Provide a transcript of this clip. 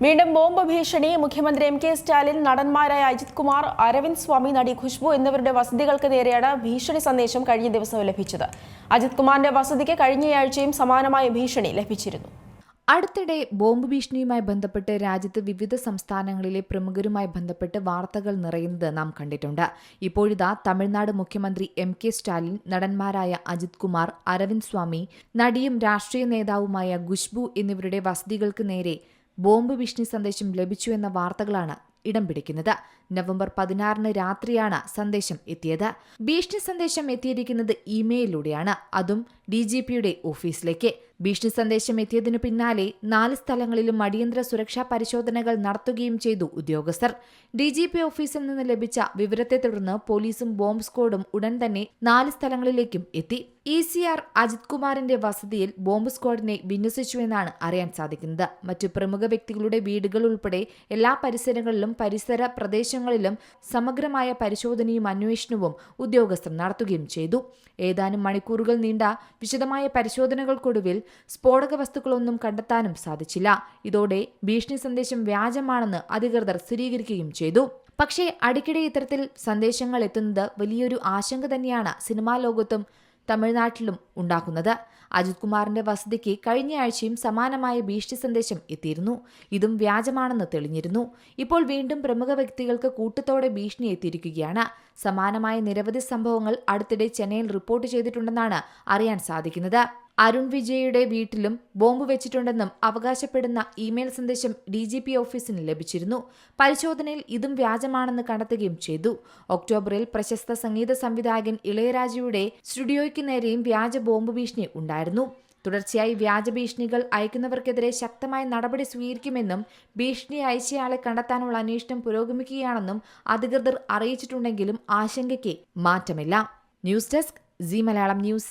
വീണ്ടും ബോംബ് ഭീഷണി. മുഖ്യമന്ത്രി എം കെ സ്റ്റാലിൻ നടന്മാരായ അജിത് കുമാർ അരവിന്ദ് സ്വാമി നടി ഖുഷ്ബു എന്നിവരുടെ വസതികൾക്ക് നേരെയാണ് ഭീഷണി സന്ദേശം കഴിഞ്ഞ ദിവസം ലഭിച്ചത്. അജിത് കുമാറിന്റെ വസതിക്ക് കഴിഞ്ഞയാഴ്ചയും സമാനമായ ഭീഷണി ലഭിച്ചിരുന്നു. അടുത്തിടെ ബോംബ് ഭീഷണിയുമായി ബന്ധപ്പെട്ട് രാജ്യത്ത് വിവിധ സംസ്ഥാനങ്ങളിലെ പ്രമുഖരുമായി ബന്ധപ്പെട്ട് വാർത്തകൾ നിറയുന്നത് നാം കണ്ടിട്ടുണ്ട്. ഇപ്പോഴിതാ തമിഴ്നാട് മുഖ്യമന്ത്രി എം കെ സ്റ്റാലിൻ നടന്മാരായ അജിത് കുമാർ അരവിന്ദ് സ്വാമി നടിയും രാഷ്ട്രീയ നേതാവുമായ ഖുഷ്ബു എന്നിവരുടെ വസതികൾക്ക് നേരെ ബോംബ് ഭീഷണി സന്ദേശം ലഭിച്ചു എന്ന വാർത്തകളാണ് ഇടം പിടിക്കുന്നത്. നവംബർ പതിനാറിന് രാത്രിയാണ് സന്ദേശം എത്തിയത്. ഭീഷണി സന്ദേശം എത്തിയിരിക്കുന്നത് ഇമെയിലൂടെയാണ്. അതും ഡി ഓഫീസിലേക്ക്. ഭീഷണി സന്ദേശം എത്തിയതിനു പിന്നാലെ നാല് സ്ഥലങ്ങളിലും അടിയന്തര സുരക്ഷാ പരിശോധനകൾ നടത്തുകയും ചെയ്തു ഉദ്യോഗസ്ഥർ. ഡി ജി പി ഓഫീസിൽ നിന്ന് ലഭിച്ച വിവരത്തെ തുടർന്ന് പോലീസും ബോംബ് സ്ക്വാഡും ഉടൻ തന്നെ നാല് സ്ഥലങ്ങളിലേക്കും എത്തി. ഇ സി ആർ അജിത് കുമാറിന്റെ വസതിയിൽ ബോംബ് സ്ക്വാഡിനെ വിന്യസിച്ചുവെന്നാണ് അറിയാൻ സാധിക്കുന്നത്. മറ്റു പ്രമുഖ വ്യക്തികളുടെ വീടുകൾ ഉൾപ്പെടെ എല്ലാ പരിസരങ്ങളിലും പരിസര പ്രദേശങ്ങളിലും സമഗ്രമായ പരിശോധനയും അന്വേഷണവും ഉദ്യോഗസ്ഥർ നടത്തുകയും ചെയ്തു. ഏതാനും മണിക്കൂറുകൾ നീണ്ട വിശദമായ പരിശോധനകൾക്കൊടുവിൽ സ്ഫോടക വസ്തുക്കളൊന്നും കണ്ടെത്താനും സാധിച്ചില്ല. ഇതോടെ ഭീഷണി സന്ദേശം വ്യാജമാണെന്ന് അധികൃതർ സ്ഥിരീകരിക്കുകയും ചെയ്തു. പക്ഷേ അടിക്കടി ഇത്തരത്തിൽ സന്ദേശങ്ങൾ എത്തുന്നത് വലിയൊരു ആശങ്ക തന്നെയാണ് സിനിമാ ലോകത്തും തമിഴ്നാട്ടിലും ഉണ്ടാക്കുന്നത്. അജിത് കുമാറിന്റെ വസതിക്ക് കഴിഞ്ഞയാഴ്ചയും സമാനമായ ഭീഷണി സന്ദേശം എത്തിയിരുന്നു. ഇതും വ്യാജമാണെന്ന് തെളിഞ്ഞിരുന്നു. ഇപ്പോൾ വീണ്ടും പ്രമുഖ വ്യക്തികൾക്ക് കൂട്ടത്തോടെ ഭീഷണി എത്തിയിരിക്കുകയാണ്. സമാനമായ നിരവധി സംഭവങ്ങൾ അടുത്തിടെ ചെന്നൈയിൽ റിപ്പോർട്ട് ചെയ്തിട്ടുണ്ടെന്നാണ് അറിയാൻ സാധിക്കുന്നത്. അരുൺ വിജയയുടെ വീട്ടിലും ബോംബ് വെച്ചിട്ടുണ്ടെന്നും അവകാശപ്പെടുന്ന ഇമെയിൽ സന്ദേശം ഡി ജി പി ഓഫീസിന് ലഭിച്ചിരുന്നു. പരിശോധനയിൽ ഇതും വ്യാജമാണെന്ന് കണ്ടെത്തുകയും ചെയ്തു. ഒക്ടോബറിൽ പ്രശസ്ത സംഗീത സംവിധായകൻ ഇളയരാജയുടെ സ്റ്റുഡിയോയ്ക്ക് നേരെയും വ്യാജ ബോംബ് ഭീഷണി ഉണ്ടായിരുന്നു. തുടർച്ചയായി വ്യാജ ഭീഷണികൾ അയക്കുന്നവർക്കെതിരെ ശക്തമായ നടപടി സ്വീകരിക്കുമെന്നും ഭീഷണി അയച്ചയാളെ കണ്ടെത്താനുള്ള അന്വേഷണം പുരോഗമിക്കുകയാണെന്നും അധികൃതർ അറിയിച്ചിട്ടുണ്ടെങ്കിലും ആശങ്കയ്ക്ക് മാറ്റമില്ല. News desk Zee Malayalam news.